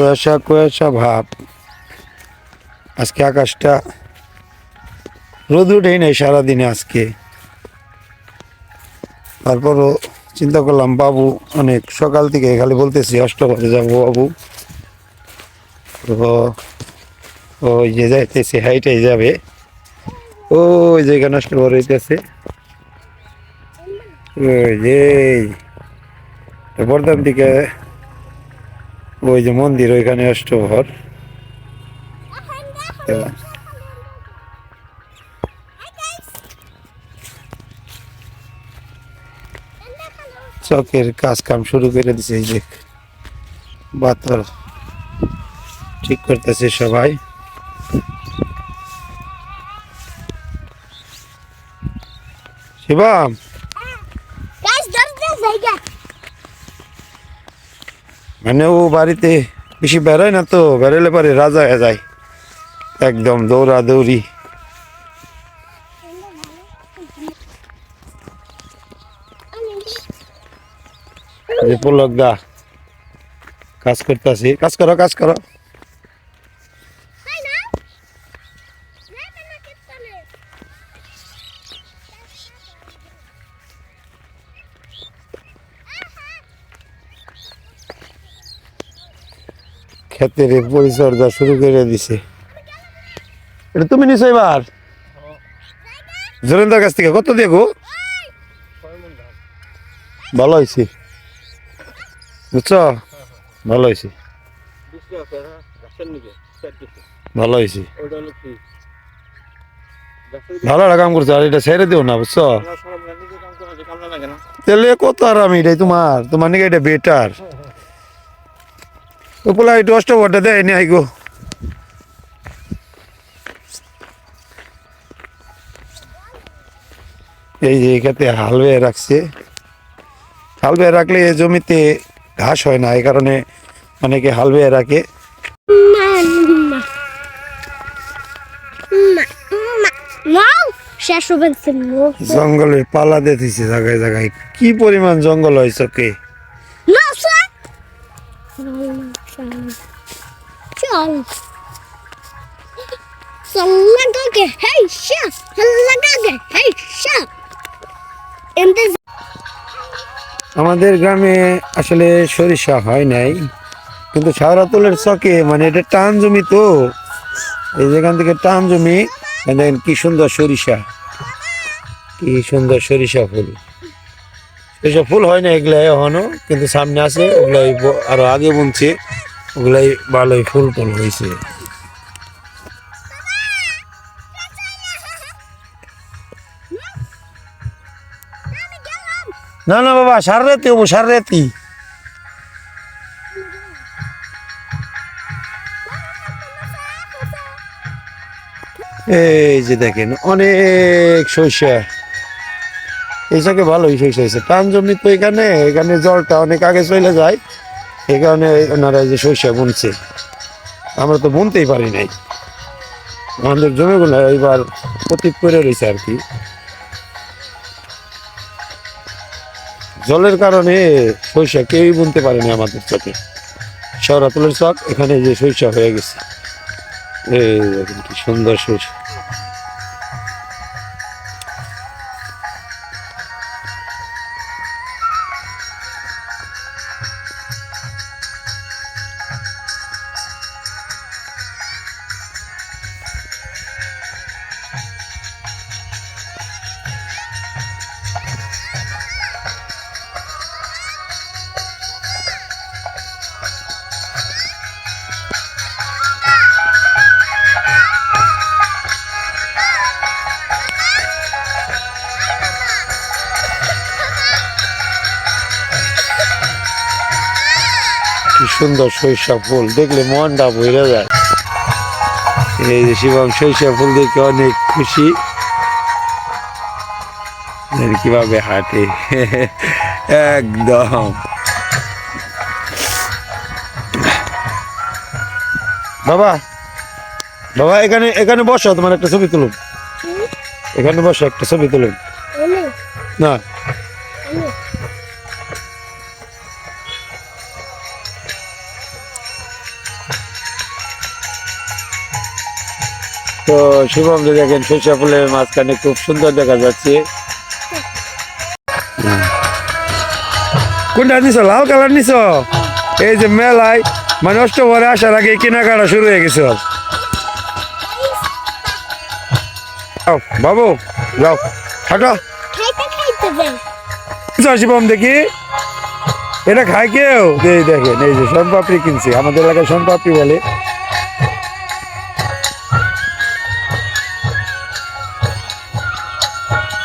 কুয়াশা কুয়াশা ভাব। আজকে আকাশটা রোদ উঠেই নেই সারাদিনে আজকে। তারপরও চিন্তা করলাম, বাবু, অনেক সকাল থেকে খালি বলতেছি অষ্টপথে যাব বাবু। ওই যে যাইতেছে, হাইটাই যাবে। ওই যে এখানে অষ্টপর হইতেছে। ওই যে বর্ধমান দিকে ওই যে মন্দির ওইখানে অষ্টভর চকের কাজ কাম শুরু করে দিছে এই যে বাতর ঠিক করতেছে সবাই। শিবম! মানে ও বাড়িতে বেশি বেড়ায় না তো বেড়ালে পরে রাজা হয়ে যায়। একদম দৌড়া দৌড়ি পুলক দা, কাজ করতেছি। কাজ করো কাজ করো। ক্ষেতের পরিচর্যা শুরু করে দিছে। এটা তুমি নিছো এবার? জোরেন্দার কাছ থেকে কত দিয়ে গো? ভালো হয়েছে। বুঝছ? ভালো হয়েছে। হ্যাঁ ভালো হয়েছে। ভালো একটা কাম করছ আর এটা ছেড়ে দিও না বুঝছ? তাহলে কত আর আমি এটাই তোমার। তোমার নাকি এটা বেটার উপলা একটু অষ্টবরটা দেয় নি আইগো। এই যে এখানে হাল বেয়ে রাখছে। হাল বেয়ে রাখলে জমিতে ঘাস হয় না এই কারণে অনেকে হাল বেয়ে রাখে। মা মা মা মা নাও শেষ হবে নো জঙ্গলে পালা দিতেছে জায়গায় জায়গায়। কি পরিমাণ জঙ্গল না স্যার চল হেই শা হেই শা আমাদের গ্রামে আসলে সরিষা হয় নাই, কিন্তু শাহরাতুলের চকে মানে এটা টান জমি তো। এই যেখান থেকে টান জমি, দেখেন কি সুন্দর সরিষা, কি সুন্দর সরিষা ফুল। সরিষা ফুল হয় না এগুলাই এখনও, কিন্তু সামনে আছে, ওগুলাই আরও আগে বুনছে, ওগুলাই ভালোই ফুল ফুল হয়েছে। না না, বাবা সার রাতি হব সার রাতি এই যে দেখেন, অনেক সরিষা এই চাকে ভালোই সরিষা হয়েছে। টান জমি তো এখানে এখানে জলটা অনেক আগে চলে যায়, এই কারণে ওনারা যে সরিষা বুনছে, আমরা তো বুনতেই পারি নাই। আমাদের জমিগুলো এইবার অতীত করে রয়েছে আর কি। জলের কারণে সরিষা কেউই বুনতে পারেনি আমাদের চকে শহরাতুলের চক, এখানে যে সরিষা হয়ে গেছে। এই কি সুন্দর সরিষা। সুন্দর সরিষা ফুল দেখলে মনটা ভরে যায়। এই যে শিবম সরিষা ফুল দেখে অনেক খুশি। কীভাবে হাঁটে? একদম। বাবা বাবা এখানে এখানে বসো তোমার একটা ছবি তুলুন। এখানে বসো একটা ছবি তুলুন। না। তো শিবম যে দেখেন সরিষা ফুলের মাঝখানে খুব সুন্দর দেখা যাচ্ছে। কোনটা নিছ? লাল কালার নিছ? এই যে মেলায় মানে অষ্টমরে আসার আগে কেনাকাটা শুরু হয়ে গেছে। বাবু যাও হাঁটো। শিবম দেখি। এটা খায় কেউ? এই দেখেন এই যে সোনপাপড়ি কিনছি। আমাদের এলাকায় সোনপাপড়ি বলে।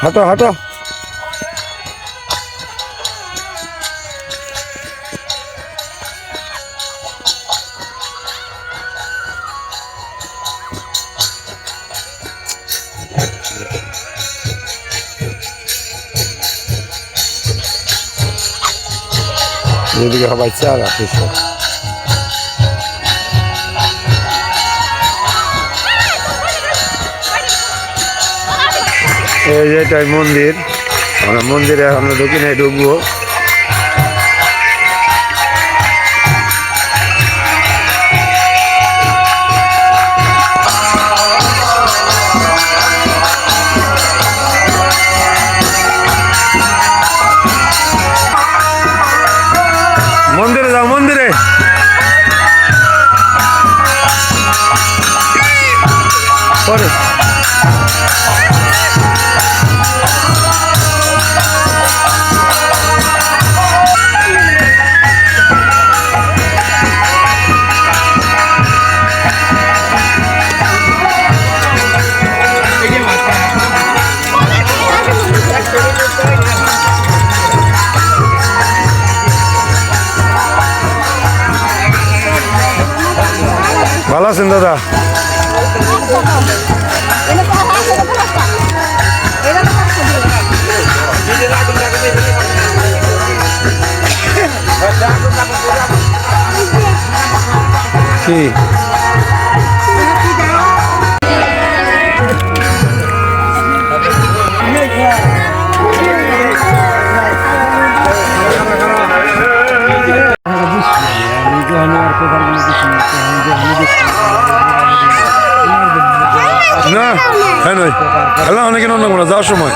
হাঁটো হাঁটো এদিকে সবাই চা রাখে এই যে এটাই মন্দির। আমরা মন্দিরে আমরা দক্ষিণে ঢুকবো। কি? না হ্যাঁ নয়। হ্যালো অনেকে অন্য যাওয়ার সময়।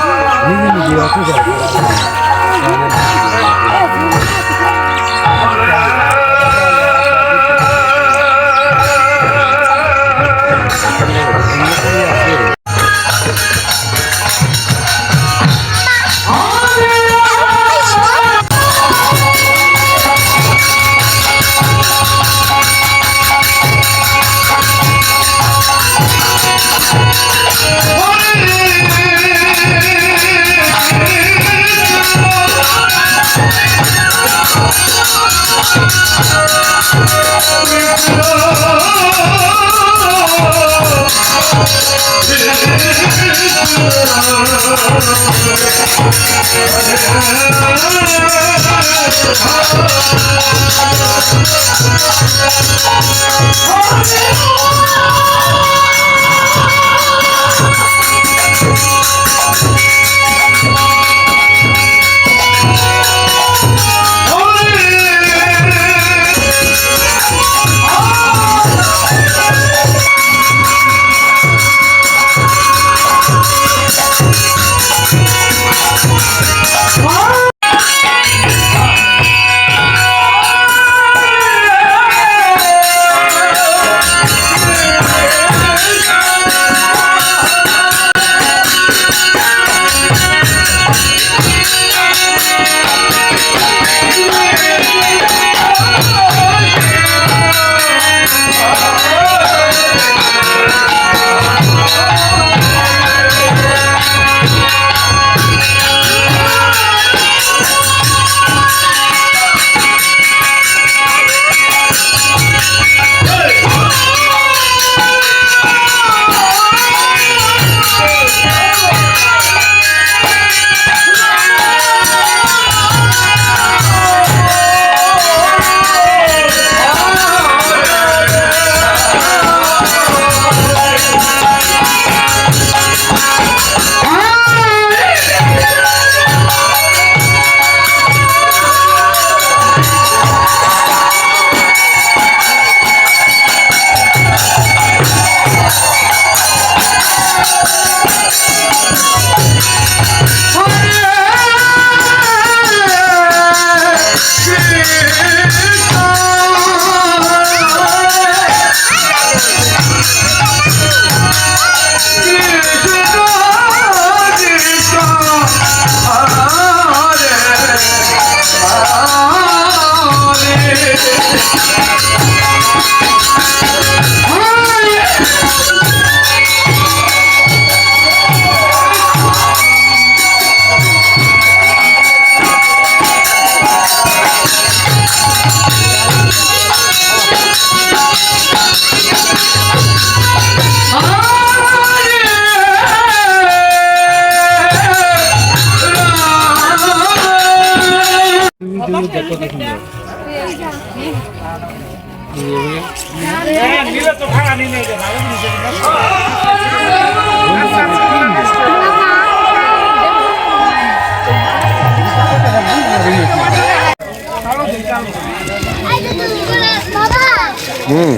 হুম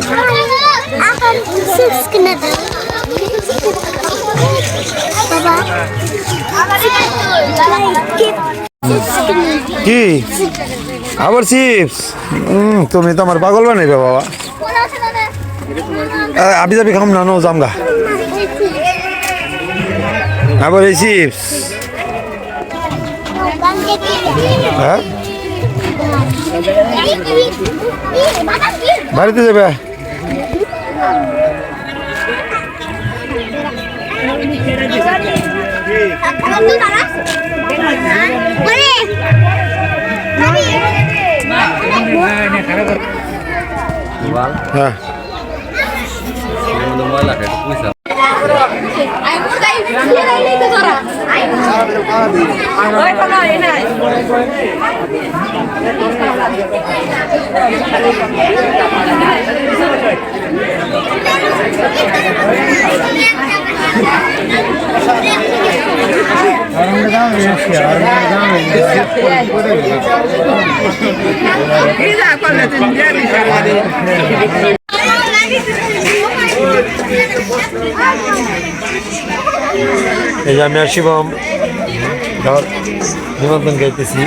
এখন চিপস কিনে দেন বাবা কি? আবার চিপস? তুমি তো আমার পাগল বানাইবে বাবা। আবি যাবি খাম না নো জামগা আবার এই চিপস। হ্যাঁ? বাড়িতে যাবে? হ্যাঁ। এই যে আমি আর শিবম নিমন্ত্রণ গাইতেছি।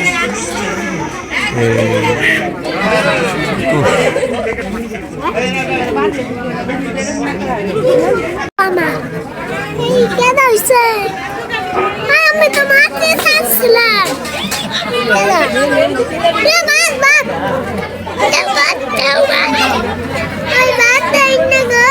আমি তো মারতে চাচ্ছিলাম বাদ বাদ বাদ দাও বাদ ওই বাদ দেই না গো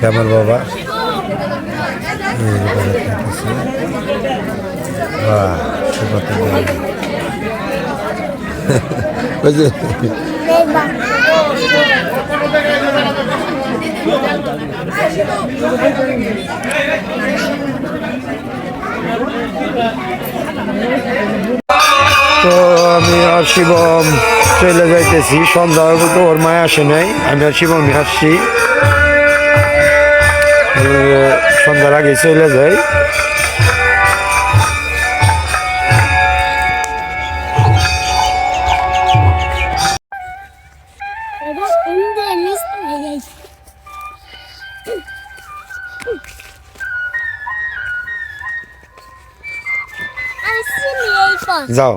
কেমন বাবা। ওই যে তো আমি আর শিবম চলে যাইতেছি। সন্ধ্যা তো, ওর মায় আসে নাই। আমি আর শিবম আসছি। সন্ধ্যার আগে চলে যাই। যাও